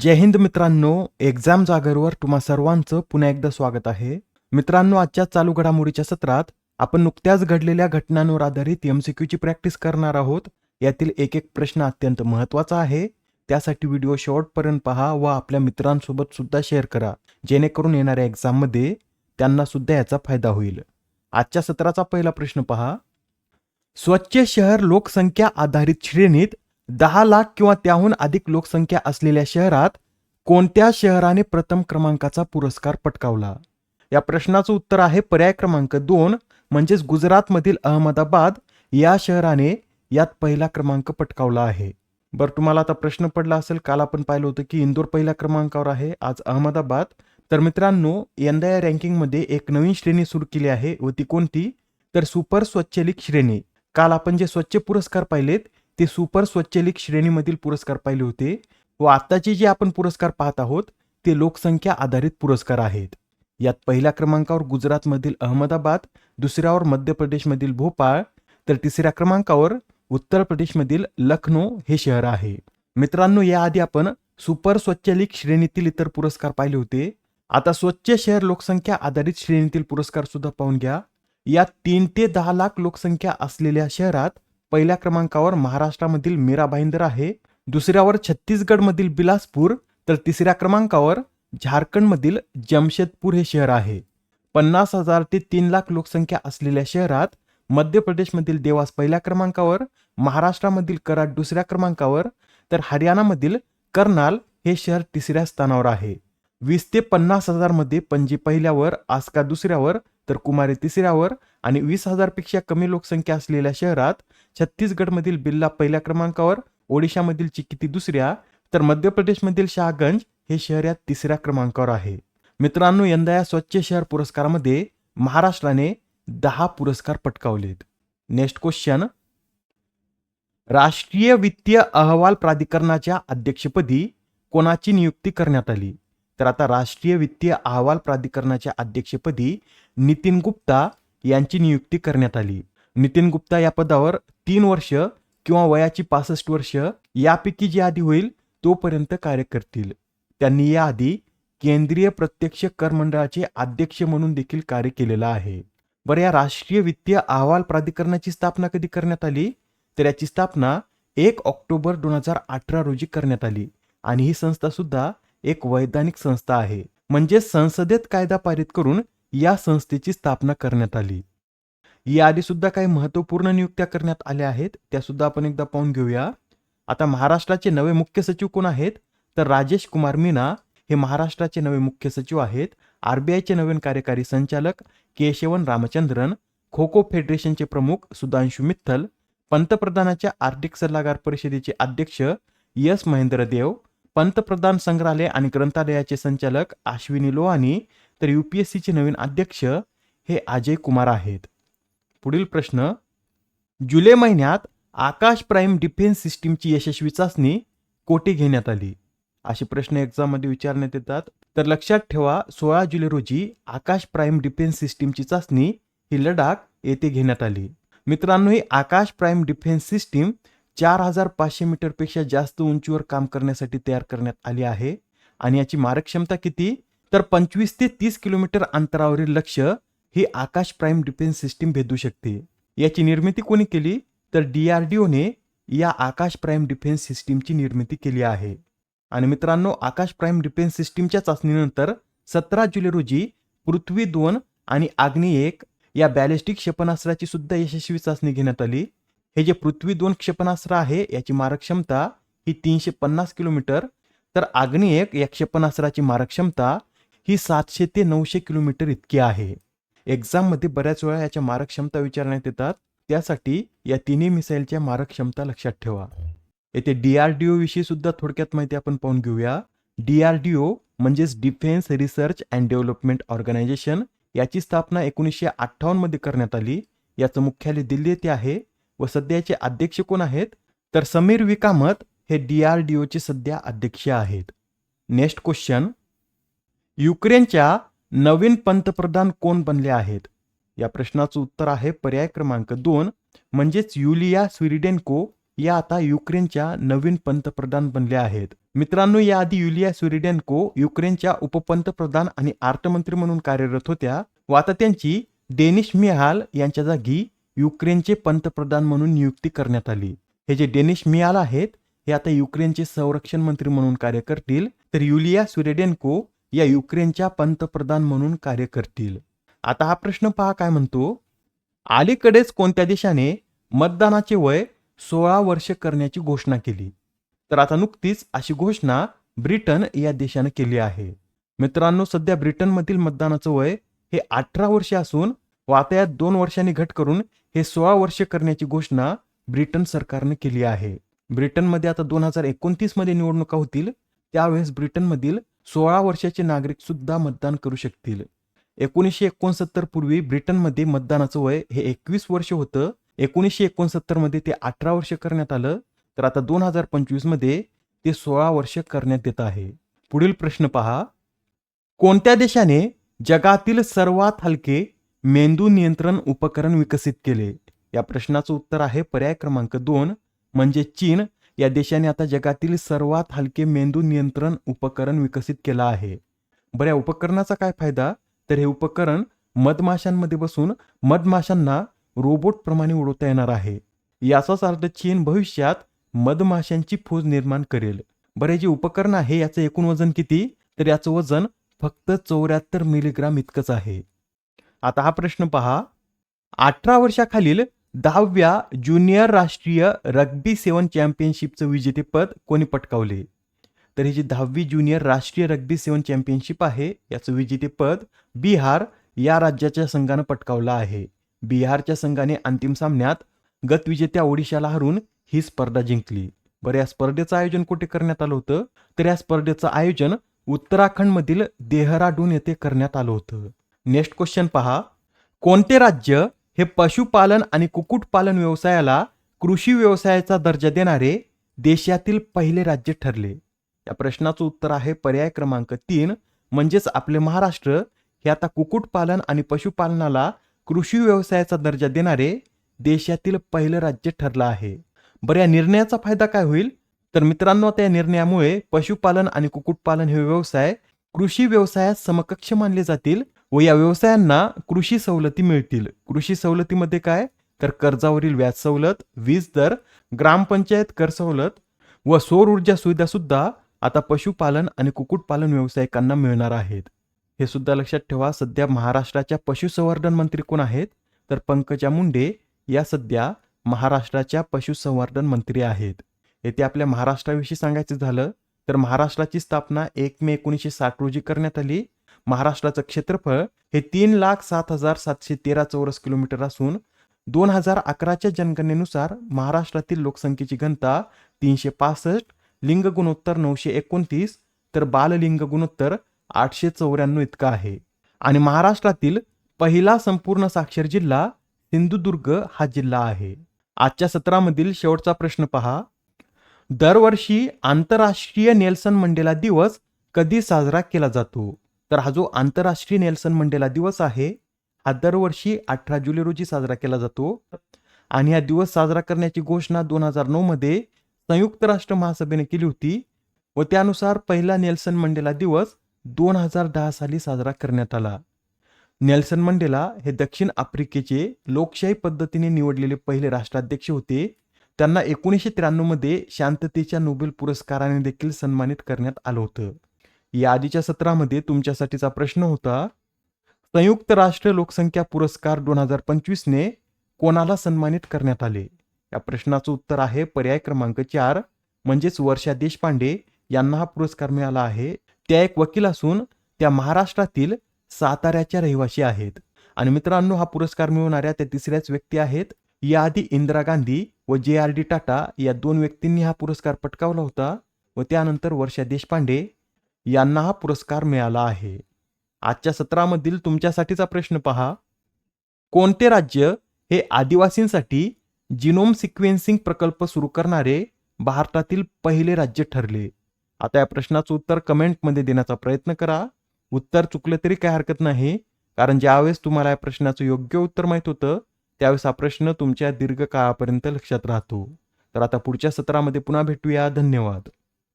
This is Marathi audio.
जय हिंद मित्रांनो एक्झाम जागरवर तुम्हा सर्वांचं पुन्हा एकदा स्वागत आहे. मित्रांनो आजच्या चालू घडामोडीच्या सत्रात आपण नुकत्याच घडलेल्या घटनांवर आधारित एमसीक्यूची प्रॅक्टिस करणार आहोत. यातील एक एक प्रश्न अत्यंत महत्त्वाचा आहे. त्यासाठी व्हिडिओ शेवटपर्यंत पहा व आपल्या मित्रांसोबत सुद्धा शेअर करा. जेणेकरून येणाऱ्या एक्झाममध्ये त्यांना सुद्धा याचा फायदा होईल. आजच्या सत्राचा पहिला प्रश्न पहा. स्वच्छ शहर लोकसंख्या आधारित श्रेणीत दहा लाख किंवा त्याहून अधिक लोकसंख्या असलेल्या शहरात कोणत्या शहराने प्रथम क्रमांकाचा पुरस्कार पटकावला? या प्रश्नाचं उत्तर आहे पर्याय क्रमांक दोन म्हणजेच गुजरातमधील अहमदाबाद या शहराने यात पहिला क्रमांक पटकावला आहे. बरं तुम्हाला आता प्रश्न पडला असेल काल आपण पाहिलं होतं की इंदोर पहिल्या क्रमांकावर आहे आज अहमदाबाद. तर मित्रांनो यंदा या रँकिंगमध्ये एक नवीन श्रेणी सुरू केली आहे व ती कोणती? तर सुपर स्वच्छलिक श्रेणी. काल आपण जे स्वच्छ पुरस्कार पाहिलेत ते सुपर स्वच्छलिक श्रेणीमधील पुरस्कार पाहिले होते व आत्ताचे जे आपण पुरस्कार पाहत आहोत ते लोकसंख्या आधारित पुरस्कार आहेत. यात पहिल्या क्रमांकावर गुजरातमधील अहमदाबाद दुसऱ्यावर मध्य प्रदेशमधील भोपाळ तर तिसऱ्या क्रमांकावर उत्तर प्रदेशमधील लखनौ हे शहर आहे. मित्रांनो याआधी आपण सुपर स्वच्छलिक श्रेणीतील इतर पुरस्कार पाहिले होते. आता स्वच्छ शहर लोकसंख्या आधारित श्रेणीतील पुरस्कार सुद्धा पाहून घ्या. यात तीन ते दहा लाख लोकसंख्या असलेल्या शहरात पहिल्या क्रमांकावर महाराष्ट्रामधील मीरा भाईंदर आहे. दुसऱ्यावर छत्तीसगडमधील बिलासपूर. तर तिसऱ्या क्रमांकावर झारखंडमधील जमशेदपूर हे शहर आहे. पन्नास हजार ते तीन लाख लोकसंख्या असलेल्या शहरात मध्य प्रदेशमधील देवास पहिल्या क्रमांकावर महाराष्ट्रामधील कराड दुसऱ्या क्रमांकावर तर हरियाणामधील करनाल हे शहर तिसऱ्या स्थानावर आहे. वीस ते पन्नास हजारमध्ये पणजी पहिल्यावर आस्का दुसऱ्यावर तर कुमारी तिसऱ्यावर आणि वीस हजारपेक्षा कमी लोकसंख्या असलेल्या शहरात छत्तीसगडमधील बिल्ला पहिल्या क्रमांकावर ओडिशामधील चिकिती दुसऱ्या तर मध्य प्रदेशमधील शाहगंज हे शहर या तिसऱ्या क्रमांकावर आहे. मित्रांनो यंदा या स्वच्छ शहर पुरस्कारामध्ये महाराष्ट्राने दहा पुरस्कार पटकावलेत. नेक्स्ट क्वेश्चन राष्ट्रीय वित्तीय अहवाल प्राधिकरणाच्या अध्यक्षपदी कोणाची नियुक्ती करण्यात आली? तर आता राष्ट्रीय वित्तीय अहवाल प्राधिकरणाच्या अध्यक्षपदी नितीन गुप्ता यांची नियुक्ती करण्यात आली. नितीन गुप्ता या पदावर तीन वर्ष किंवा वयाची पासष्ट वर्ष यापैकी जे आधी होईल तोपर्यंत कार्य करतील. त्यांनी याआधी केंद्रीय प्रत्यक्ष कर मंडळाचे अध्यक्ष म्हणून देखील कार्य केलेलं आहे. बरं या राष्ट्रीय वित्तीय अहवाल प्राधिकरणाची स्थापना कधी करण्यात आली? तर याची स्थापना एक ऑक्टोबर दोन हजार अठरा रोजी करण्यात आली आणि ही संस्था सुद्धा एक वैधानिक संस्था आहे. म्हणजे संसदेत कायदा पारित करून या संस्थेची स्थापना करण्यात आली. याआधी सुद्धा काही महत्त्वपूर्ण नियुक्त्या करण्यात आल्या आहेत त्या सुद्धा आपण एकदा पाहून घेऊया. आता महाराष्ट्राचे नवे मुख्य सचिव कोण आहेत? तर राजेश कुमार मीना हे महाराष्ट्राचे नवे मुख्य सचिव आहेत. आरबीआयचे नवीन कार्यकारी संचालक केशवन रामचंद्रन खो खो फेडरेशनचे प्रमुख सुधांशु मित्तल पंतप्रधानाच्या आर्थिक सल्लागार परिषदेचे अध्यक्ष यस महेंद्र देव पंतप्रधान संग्रहालय आणि ग्रंथालयाचे संचालक आश्विनी लोहानी तर युपीएससीचे नवीन अध्यक्ष हे अजय कुमार आहेत. पुढील प्रश्न जुलै महिन्यात आकाश प्राईम डिफेन्स सिस्टीमची यशस्वी चाचणी कोठे घेण्यात आली? असे प्रश्न एक्झाममध्ये विचारण्यात येतात. तर लक्षात ठेवा सोळा जुलै रोजी आकाश प्राईम डिफेन्स सिस्टीमची चाचणी ही लडाख येथे घेण्यात आली. मित्रांनो ही आकाश प्राईम डिफेन्स सिस्टीम चार हजार पाचशे मीटरपेक्षा जास्त उंचीवर काम करण्यासाठी तयार करण्यात आली आहे. आणि याची मारक क्षमता किती? तर पंचवीस ते तीस किलोमीटर अंतरावरील लक्ष ही आकाश प्राईम डिफेन्स सिस्टीम भेदू शकते. याची निर्मिती कोणी केली? तर डीआरडीओने या आकाश प्राईम डिफेन्स सिस्टीमची निर्मिती केली आहे. आणि मित्रांनो आकाश प्राईम डिफेन्स सिस्टीमच्या चाचणीनंतर सतरा जुलै रोजी पृथ्वी दोन आणि आग्नेय एक या बॅलिस्टिक क्षेपणास्त्राची सुद्धा यशस्वी चाचणी घेण्यात आली. हे जे पृथ्वी दोन क्षेपणास्त्र आहे याची मारक क्षमता ही तीनशे पन्नास किलोमीटर. तर आग्नेय एक या क्षेपणास्त्राची मारक क्षमता ही सातशे ते नऊशे किलोमीटर इतकी आहे. एक्झाममध्ये बऱ्याच वेळा याच्या मारक क्षमता विचारण्यात येतात. त्यासाठी या तिन्ही मिसाईलच्या मारक क्षमता लक्षात ठेवा. येथे डीआरडीओ विषयी सुद्धा थोडक्यात माहिती आपण पाहून घेऊया. डीआरडीओ म्हणजेच defence research and development organisation याची स्थापना एकोणीसशे अठ्ठावन्नमध्ये करण्यात आली. याचं मुख्यालय दिल्ली येथे आहे व सध्याचे अध्यक्ष कोण आहेत? तर समीर विकामत हे डीआरडीओचे सध्या अध्यक्ष आहेत. नेक्स्ट क्वेश्चन युक्रेनच्या नवीन पंतप्रधान कोण बनले आहेत? या प्रश्नाचं उत्तर आहे पर्याय क्रमांक दोन म्हणजेच युलिया स्विरिडेन्को या आता युक्रेनच्या नवीन पंतप्रधान बनल्या आहेत. मित्रांनो याआधी युलिया स्विरिडेन्को युक्रेनच्या उपपंतप्रधान आणि अर्थमंत्री म्हणून कार्यरत होत्या. व आता त्यांची डेनिश मिहाल यांच्या जागी युक्रेनचे पंतप्रधान म्हणून नियुक्ती करण्यात आली. हे जे डेनिश मिहाल आहेत हे आता युक्रेनचे संरक्षण मंत्री म्हणून कार्य करतील. तर युलिया स्विरेडेन्को या युक्रेनच्या पंतप्रधान म्हणून कार्य करतील. आता हा प्रश्न पहा काय म्हणतो? अलीकडेच कोणत्या देशाने मतदानाचे वय सोळा वर्ष करण्याची घोषणा केली? तर आता नुकतीच अशी घोषणा ब्रिटन या देशाने केली आहे. मित्रांनो सध्या ब्रिटनमधील मतदानाचं वय हे अठरा वर्षे असून वातयात दोन वर्षांनी घट करून हे सोळा वर्ष करण्याची घोषणा ब्रिटन सरकारने केली आहे. ब्रिटनमध्ये आता दोन हजार एकोणतीसमध्ये निवडणुका होतील. त्यावेळेस ब्रिटनमधील सोळा वर्षाचे नागरिक सुद्धा मतदान करू शकतील. एकोणीसशे एकोणसत्तर पूर्वी ब्रिटनमध्ये मतदानाचं वय हे एकवीस वर्ष होतं. एकोणीसशे एकोणसत्तरमध्ये ते अठरा वर्ष करण्यात आलं. तर आता दोन हजार पंचवीसमध्ये ते सोळा वर्ष करण्यात येत आहे. पुढील प्रश्न पहा. कोणत्या देशाने जगातील सर्वात हलके मेंदू नियंत्रण उपकरण विकसित केले? या प्रश्नाचं उत्तर आहे पर्याय क्रमांक दोन म्हणजे चीन या देशाने आता जगातील सर्वात हलके मेंदू नियंत्रण उपकरण विकसित केलं आहे. बरं या उपकरणाचा काय फायदा? तर हे उपकरण मधमाशांमध्ये बसून मधमाशांना रोबोट प्रमाणे उडवता येणार आहे. याचाच अर्थ चीन भविष्यात मधमाशांची फौज निर्माण करेल. बरे जे उपकरण आहे याचं एकूण वजन किती? तर याचं वजन फक्त चौऱ्याहत्तर मिलीग्राम इतकंच आहे. आता हा प्रश्न पहा. अठरा वर्षाखालील दहाव्या ज्युनियर राष्ट्रीय रग्बी सेवन चॅम्पियनशिपचं विजेतेपद कोणी पटकावले? तर ही जी दहावी ज्युनियर राष्ट्रीय रग्बी सेवन चॅम्पियनशिप आहे याचं विजेतेपद बिहार या राज्याच्या संघानं पटकावलं आहे. बिहारच्या संघाने अंतिम सामन्यात गतविजेत्या ओडिशाला हरून ही स्पर्धा जिंकली. बरं या स्पर्धेचं आयोजन कुठे करण्यात आलं होतं? तर या स्पर्धेचं आयोजन उत्तराखंडमधील देहराडून येथे करण्यात आलं होतं. नेक्स्ट क्वेश्चन पहा. कोणते राज्य हे पशुपालन आणि कुक्कुटपालन व्यवसायाला कृषी व्यवसायाचा दर्जा देणारे देशातील पहिले राज्य ठरले. या प्रश्नाचं उत्तर आहे पर्याय क्रमांक तीन म्हणजेच आपले महाराष्ट्र. हे आता कुक्कुटपालन आणि पशुपालनाला कृषी व्यवसायाचा दर्जा देणारे देशातील पहिलं राज्य ठरलं आहे. बरं या निर्णयाचा फायदा काय होईल? तर मित्रांनो त्या या निर्णयामुळे पशुपालन आणि कुक्कुटपालन हे व्यवसाय कृषी व्यवसायात समकक्ष मानले जातील. व या व्यवसायांना कृषी सवलती मिळतील. कृषी सवलतीमध्ये काय? तर कर्जावरील व्याज सवलत वीज दर ग्रामपंचायत कर सवलत व सौर ऊर्जा सुविधा सुद्धा आता पशुपालन आणि कुक्कुटपालन व्यावसायिकांना मिळणार आहेत. हे सुद्धा लक्षात ठेवा सध्या महाराष्ट्राच्या पशुसंवर्धन मंत्री कोण आहेत? तर पंकजा मुंडे या सध्या महाराष्ट्राच्या पशुसंवर्धन मंत्री आहेत. येथे आपल्या महाराष्ट्राविषयी सांगायचं झालं तर महाराष्ट्राची स्थापना एक मे एकोणीसशे साठ रोजी करण्यात आली. महाराष्ट्राचं क्षेत्रफळ हे तीन लाख सात हजार सातशे तेरा चौरस किलोमीटर असून दोन हजार अकराच्या जनगणनेनुसार महाराष्ट्रातील लोकसंख्येची घनता तीनशे पासष्ट लिंग गुणोत्तर नऊशे एकोणतीस तर बाललिंग गुणोत्तर आठशे चौऱ्याण्णव इतका आहे. आणि महाराष्ट्रातील पहिला संपूर्ण साक्षर जिल्हा सिंधुदुर्ग हा जिल्हा आहे. आजच्या सत्रामधील शेवटचा प्रश्न पहा. दरवर्षी आंतरराष्ट्रीय नेल्सन मंडेला दिवस कधी साजरा केला जातो? तर हा जो आंतरराष्ट्रीय नेल्सन मंडेला दिवस आहे हा दरवर्षी अठरा जुलै रोजी साजरा केला जातो. आणि हा दिवस साजरा करण्याची घोषणा दोन हजार नऊ मध्ये संयुक्त राष्ट्र महासभेने केली होती व त्यानुसार पहिला नेल्सन मंडेला दिवस दोन हजार दहा साली साजरा करण्यात आला. नेल्सन मंडेला हे दक्षिण आफ्रिकेचे लोकशाही पद्धतीने निवडलेले पहिले राष्ट्राध्यक्ष होते. त्यांना एकोणीसशे त्र्याण्णवमध्ये शांततेच्या नोबेल पुरस्काराने देखील सन्मानित करण्यात आलं होतं. या आधीच्या सत्रामध्ये तुमच्यासाठीचा प्रश्न होता संयुक्त राष्ट्र लोकसंख्या पुरस्कार दोन हजार पंचवीसने कोणाला सन्मानित करण्यात आले? या प्रश्नाचं उत्तर आहे पर्याय क्रमांक चार म्हणजेच वर्षा देशपांडे यांना हा पुरस्कार मिळाला आहे. त्या एक वकील असून त्या महाराष्ट्रातील साताऱ्याच्या रहिवासी आहेत. आणि मित्रांनो हा पुरस्कार मिळवणाऱ्या त्या तिसऱ्याच व्यक्ती आहेत. याआधी इंदिरा गांधी व जे आर डी टाटा या दोन व्यक्तींनी हा पुरस्कार पटकावला होता व त्यानंतर वर्षा देशपांडे यांना हा पुरस्कार मिळाला आहे. आजच्या सत्रामधील तुमच्यासाठीचा प्रश्न पहा. कोणते राज्य हे आदिवासींसाठी जिनोम सिक्वेन्सिंग प्रकल्प सुरू करणारे भारतातील पहिले राज्य ठरले? आता या प्रश्नाचं उत्तर कमेंटमध्ये देण्याचा प्रयत्न करा. उत्तर चुकलं तरी काही हरकत नाही कारण ज्यावेळेस तुम्हाला या प्रश्नाचं योग्य उत्तर माहीत होतं त्यावेळेस हा प्रश्न तुमच्या दीर्घकाळापर्यंत लक्षात राहतो. तर आता पुढच्या सत्रामध्ये पुन्हा भेटूया. धन्यवाद.